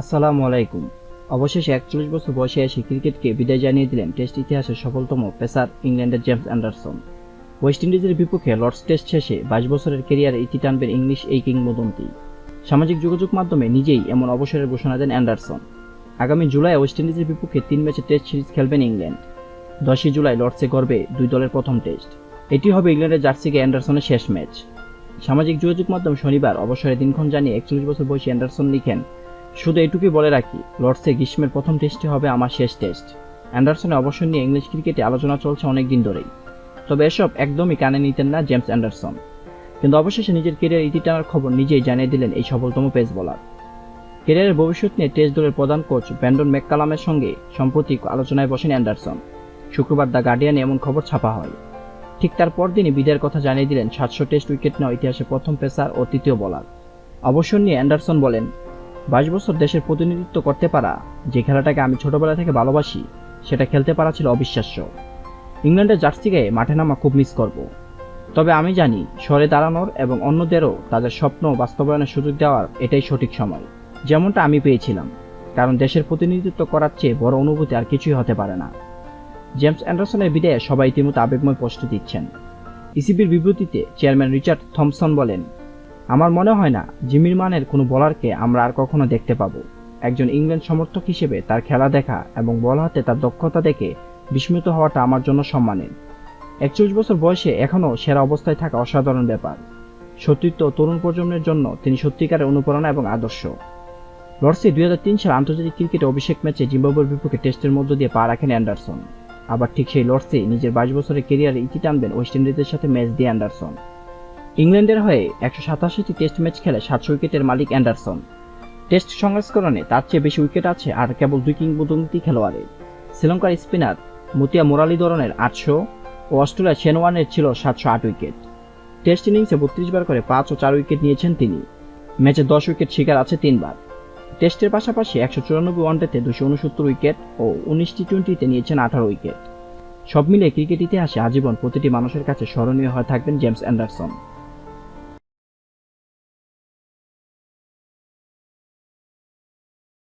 আসসালামু আলাইকুম। অবশেষে একচল্লিশ বছর বয়সে এসে ক্রিকেটকে বিদায় জানিয়ে দিলেন টেস্ট ইতিহাসের সফলতম পেসার ইংল্যান্ডের জেমস অ্যান্ডারসন। ওয়েস্ট ইন্ডিজের বিপক্ষে লর্ডস টেস্ট শেষে বাইশ বছরের কেরিয়ারে ইতি টানবেন ইংলিশ এই কিংবদন্তি। সামাজিক যোগাযোগ মাধ্যমে নিজেই এমন অবসরের ঘোষণা দেন অ্যান্ডারসন। আগামী জুলাই ওয়েস্ট ইন্ডিজের বিপক্ষে তিন ম্যাচে টেস্ট সিরিজ খেলবেন ইংল্যান্ড। দশই জুলাই লর্ডসে গর্বে দুই দলের প্রথম টেস্ট। এটি হবে ইংল্যান্ডের জার্সিকে অ্যান্ডারসনের শেষ ম্যাচ। সামাজিক যোগাযোগ মাধ্যম শনিবার অবসরে দিনক্ষণ জানিয়ে একচল্লিশ বছর বয়সী অ্যান্ডারসন লিখেন শুধু এটুকুই বলে রাখি, লর্ডসে গ্রীষ্মের প্রথম টেস্টটি হবে আমার শেষ টেস্ট। অ্যান্ডারসনের অবসর নিয়ে ইংলিশ ক্রিকেটে আলোচনা চলছে অনেক দিন ধরেই। তবে এসব একদমই কানে নিতেন না জেমস অ্যান্ডারসন। কিন্তু অবশেষে নিজের কেরিয়ার ইতি টানার খবর নিজেই জানিয়ে দিলেন এই সফলতম পেস বোলার। কেরিয়ারের ভবিষ্যৎ নিয়ে টেস্ট দলের প্রধান কোচ ব্যান্ডন ম্যাককালামের সঙ্গে সম্প্রতি আলোচনায় বসেন অ্যান্ডারসন। শুক্রবার দ্য গার্ডিয়ানে এমন খবর ছাপা হয়। ঠিক তার পরদিনই বিদায়ের কথা জানিয়ে দিলেন সাতশো টেস্ট উইকেট নেওয়া ইতিহাসে প্রথম পেসার ও তৃতীয় বোলার। অবসর নিয়ে অ্যান্ডারসন বলেন বাইশ বছর দেশের প্রতিনিধিত্ব করতে পারা, যে খেলাটাকে আমি ছোটবেলা থেকে ভালোবাসি, সেটা খেলতে পারা ছিল অবিশ্বাস্য। ইংল্যান্ডের জার্সি গায়ে মাঠে নামা খুব মিস করব। তবে আমি জানি, সরে দাঁড়ানোর এবং অন্যদেরও তাদের স্বপ্ন বাস্তবায়নের সুযোগ দেওয়ার এটাই সঠিক সময়। যেমনটা আমি পেয়েছিলাম, কারণ দেশের প্রতিনিধিত্ব করার চেয়ে বড় অনুভূতি আর কিছুই হতে পারে না। জেমস অ্যান্ডারসনের বিদায়ে সবাই ইতিমধ্যে আবেগময় পোস্ট দিচ্ছেন ইসিবির বিবৃতিতে চেয়ারম্যান রিচার্ড থমসন বলেন আমার মনে হয় না, জিমির মানের কোনো বলারকে আমরা আর কখনো দেখতে পাবো। একজন ইংল্যান্ড সমর্থক হিসেবে তার খেলা দেখা এবং বল হাতে তার দক্ষতা দেখে বিস্মিত হওয়াটা আমার জন্য সম্মানের একচল্লিশ বছর বয়সে এখনও সেরা অবস্থায় থাকা অসাধারণ ব্যাপার। সতীর্থ তরুণ প্রজন্মের জন্য তিনি সত্যিকারের অনুপ্রেরণা এবং আদর্শ। লর্ডসে দুই হাজার তিন সাল আন্তর্জাতিক ক্রিকেটে অভিষেক ম্যাচে জিম্বাবুয়ের বিপক্ষে টেস্টের মধ্য দিয়ে পা রাখেন অ্যান্ডারসন। আবার ঠিক সেই লর্ডসে নিজের বাইশ বছরের কেরিয়ারে ইতি টানবেন ওয়েস্ট ইন্ডিজের সাথে ম্যাচ দিয়ে অ্যান্ডারসন। ইংল্যান্ডের হয়ে একশো সাতাশিটি টেস্ট ম্যাচ খেলে সাতশো উইকেটের মালিক অ্যান্ডারসন। টেস্ট সংস্করণে তার চেয়ে বেশি উইকেট আছে আর কেবল দুই কিংবদন্তি খেলোয়াড়ের। শ্রীলঙ্কার স্পিনার মতিয়া মোরালি ধরনের আটশো ও অস্ট্রেলিয়ার শেনওয়ানের ছিল সাতশো আট উইকেট। টেস্ট ইনিংসে বত্রিশ বার করে পাঁচ ও চার উইকেট নিয়েছেন তিনি। ম্যাচে দশ উইকেট শিকার আছে তিনবার। টেস্টের পাশাপাশি একশো চুরানব্বই ওয়ানডেতে দুশো উনসত্তর উইকেট ও উনিশ টি টোয়েন্টিতে নিয়েছেন আঠারো উইকেট। সব মিলিয়ে ক্রিকেট ইতিহাসে আজীবন প্রতিটি মানুষের কাছে স্মরণীয় হয়ে থাকবেন জেমস অ্যান্ডারসন।